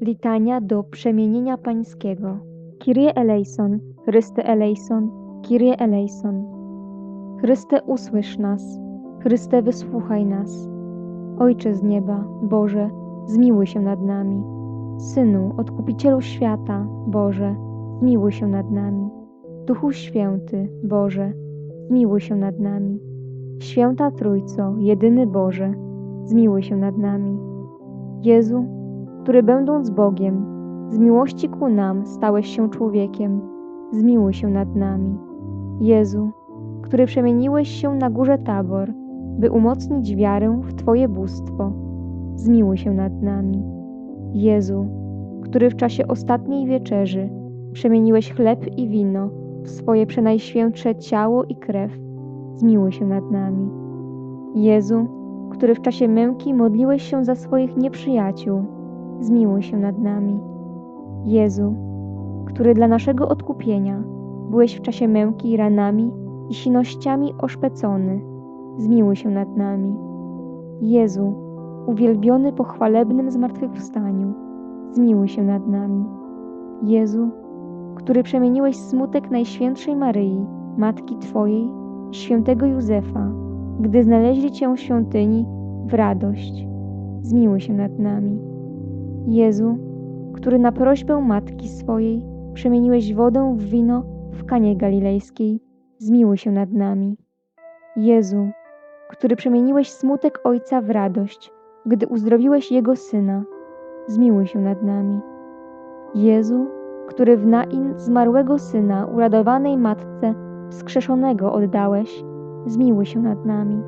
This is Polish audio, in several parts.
Litania do przemienienia pańskiego. Kyrie eleison, Chryste eleison, Kyrie eleison. Chryste usłysz nas, Chryste wysłuchaj nas. Ojcze z nieba, Boże, zmiłuj się nad nami. Synu, Odkupicielu świata, Boże, zmiłuj się nad nami. Duchu Święty, Boże, zmiłuj się nad nami. Święta Trójco, jedyny Boże, zmiłuj się nad nami. Jezu, który będąc Bogiem, z miłości ku nam stałeś się człowiekiem, zmiłuj się nad nami. Jezu, który przemieniłeś się na górze Tabor, by umocnić wiarę w Twoje bóstwo, zmiłuj się nad nami. Jezu, który w czasie ostatniej wieczerzy przemieniłeś chleb i wino w swoje przenajświętsze ciało i krew, zmiłuj się nad nami. Jezu, który w czasie męki modliłeś się za swoich nieprzyjaciół, zmiłuj się nad nami. Jezu, który dla naszego odkupienia byłeś w czasie męki ranami i sinościami oszpecony, zmiłuj się nad nami. Jezu, uwielbiony po chwalebnym zmartwychwstaniu, zmiłuj się nad nami. Jezu, który przemieniłeś smutek Najświętszej Maryi, Matki Twojej, świętego Józefa, gdy znaleźli Cię w świątyni w radość, zmiłuj się nad nami. Jezu, który na prośbę Matki swojej przemieniłeś wodę w wino w Kanie Galilejskiej, zmiłuj się nad nami. Jezu, który przemieniłeś smutek Ojca w radość, gdy uzdrowiłeś Jego Syna, zmiłuj się nad nami. Jezu, który w Nain zmarłego Syna uradowanej Matce wskrzeszonego oddałeś, zmiłuj się nad nami.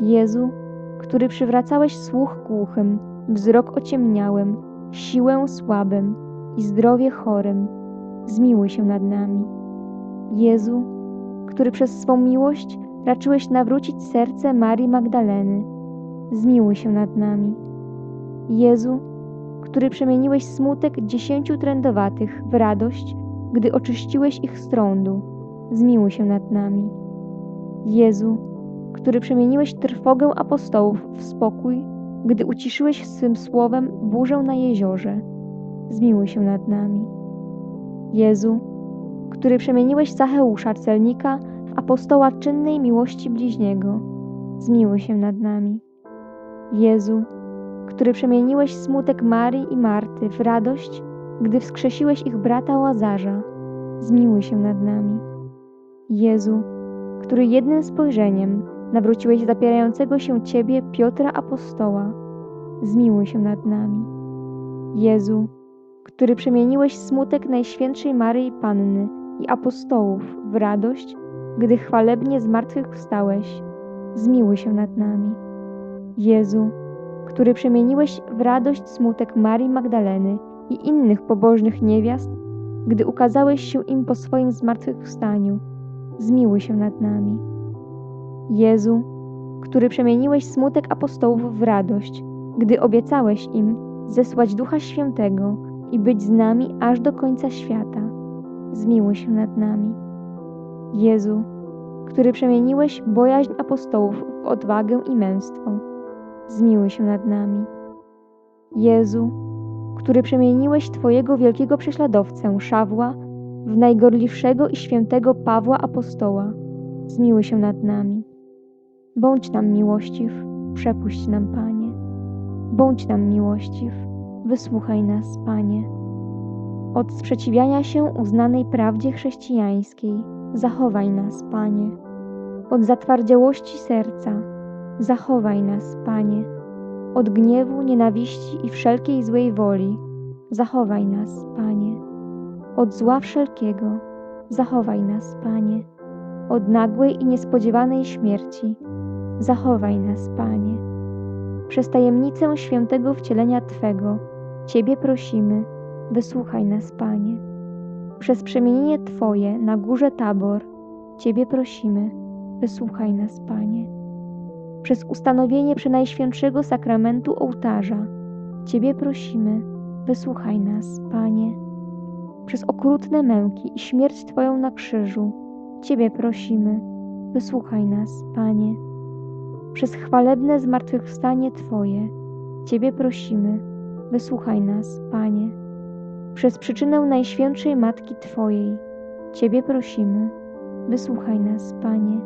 Jezu, który przywracałeś słuch głuchym, wzrok ociemniałym, siłę słabym i zdrowie chorym, zmiłuj się nad nami. Jezu, który przez swą miłość raczyłeś nawrócić serce Marii Magdaleny, zmiłuj się nad nami. Jezu, który przemieniłeś smutek dziesięciu trędowatych w radość, gdy oczyściłeś ich z trądu, zmiłuj się nad nami. Jezu, który przemieniłeś trwogę apostołów w spokój, gdy uciszyłeś swym słowem burzę na jeziorze, zmiłuj się nad nami. Jezu, który przemieniłeś Zacheusza, celnika, w apostoła czynnej miłości bliźniego, zmiłuj się nad nami. Jezu, który przemieniłeś smutek Marii i Marty w radość, gdy wskrzesiłeś ich brata Łazarza, zmiłuj się nad nami. Jezu, który jednym spojrzeniem nawróciłeś zapierającego się Ciebie Piotra Apostoła, zmiłuj się nad nami. Jezu, który przemieniłeś smutek Najświętszej Maryi Panny i apostołów w radość, gdy chwalebnie zmartwychwstałeś, zmiłuj się nad nami. Jezu, który przemieniłeś w radość smutek Marii Magdaleny i innych pobożnych niewiast, gdy ukazałeś się im po swoim zmartwychwstaniu, zmiłuj się nad nami. Jezu, który przemieniłeś smutek apostołów w radość, gdy obiecałeś im zesłać Ducha Świętego i być z nami aż do końca świata, zmiłuj się nad nami. Jezu, który przemieniłeś bojaźń apostołów w odwagę i męstwo, zmiłuj się nad nami. Jezu, który przemieniłeś Twojego wielkiego prześladowcę Szawła w najgorliwszego i świętego Pawła Apostoła, zmiłuj się nad nami. Bądź nam miłościw, przepuść nam, Panie. Bądź nam miłościw, wysłuchaj nas, Panie. Od sprzeciwiania się uznanej prawdzie chrześcijańskiej zachowaj nas, Panie. Od zatwardziałości serca zachowaj nas, Panie. Od gniewu, nienawiści i wszelkiej złej woli zachowaj nas, Panie. Od zła wszelkiego zachowaj nas, Panie. Od nagłej i niespodziewanej śmierci zachowaj nas, Panie. Przez tajemnicę świętego wcielenia Twego Ciebie prosimy, wysłuchaj nas, Panie. Przez przemienienie Twoje na górze Tabor Ciebie prosimy, wysłuchaj nas, Panie. Przez ustanowienie przenajświętszego sakramentu ołtarza Ciebie prosimy, wysłuchaj nas, Panie. Przez okrutne męki i śmierć Twoją na krzyżu Ciebie prosimy, wysłuchaj nas, Panie. Przez chwalebne zmartwychwstanie Twoje Ciebie prosimy, wysłuchaj nas, Panie. Przez przyczynę Najświętszej Matki Twojej, Ciebie prosimy, wysłuchaj nas, Panie.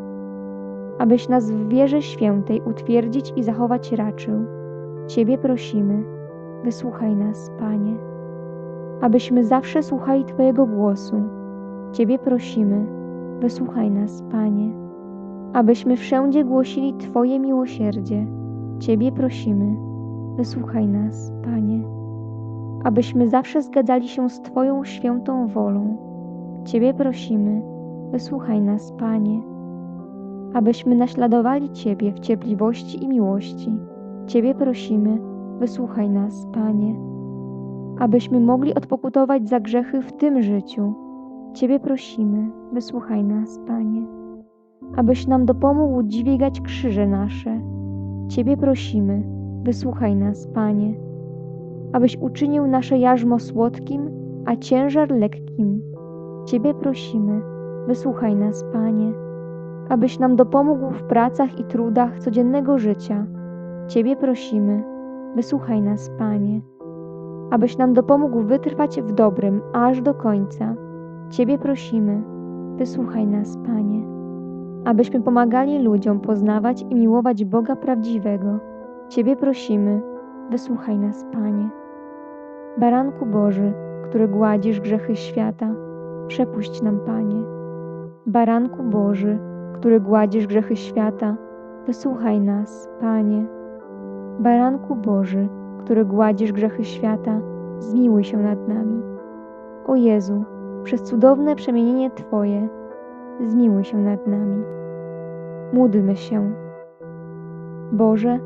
Abyś nas w wierze świętej utwierdzić i zachować raczył, Ciebie prosimy, wysłuchaj nas, Panie. Abyśmy zawsze słuchali Twojego głosu, Ciebie prosimy, wysłuchaj nas, Panie. Abyśmy wszędzie głosili Twoje miłosierdzie, Ciebie prosimy, wysłuchaj nas, Panie. Abyśmy zawsze zgadzali się z Twoją świętą wolą, Ciebie prosimy, wysłuchaj nas, Panie. Abyśmy naśladowali Ciebie w cierpliwości i miłości, Ciebie prosimy, wysłuchaj nas, Panie. Abyśmy mogli odpokutować za grzechy w tym życiu, Ciebie prosimy, wysłuchaj nas, Panie. Abyś nam dopomógł dźwigać krzyże nasze, Ciebie prosimy, wysłuchaj nas, Panie. Abyś uczynił nasze jarzmo słodkim, a ciężar lekkim, Ciebie prosimy, wysłuchaj nas, Panie. Abyś nam dopomógł w pracach i trudach codziennego życia, Ciebie prosimy, wysłuchaj nas, Panie. Abyś nam dopomógł wytrwać w dobrym aż do końca, Ciebie prosimy, wysłuchaj nas, Panie. Abyśmy pomagali ludziom poznawać i miłować Boga prawdziwego, Ciebie prosimy, wysłuchaj nas, Panie. Baranku Boży, który gładzisz grzechy świata, przepuść nam, Panie. Baranku Boży, który gładzisz grzechy świata, wysłuchaj nas, Panie. Baranku Boży, który gładzisz grzechy świata, zmiłuj się nad nami. O Jezu, przez cudowne przemienienie Twoje, zmiłuj się nad nami. Módlmy się. Boże,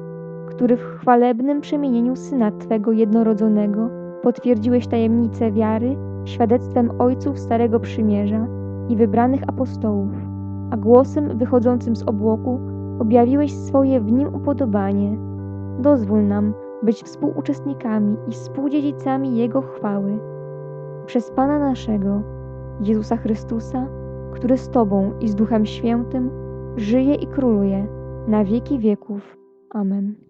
który w chwalebnym przemienieniu Syna Twego jednorodzonego potwierdziłeś tajemnicę wiary świadectwem ojców Starego Przymierza i wybranych apostołów, a głosem wychodzącym z obłoku objawiłeś swoje w nim upodobanie. Dozwól nam być współuczestnikami i współdziedzicami Jego chwały. Przez Pana naszego, Jezusa Chrystusa, który z Tobą i z Duchem Świętym żyje i króluje na wieki wieków. Amen.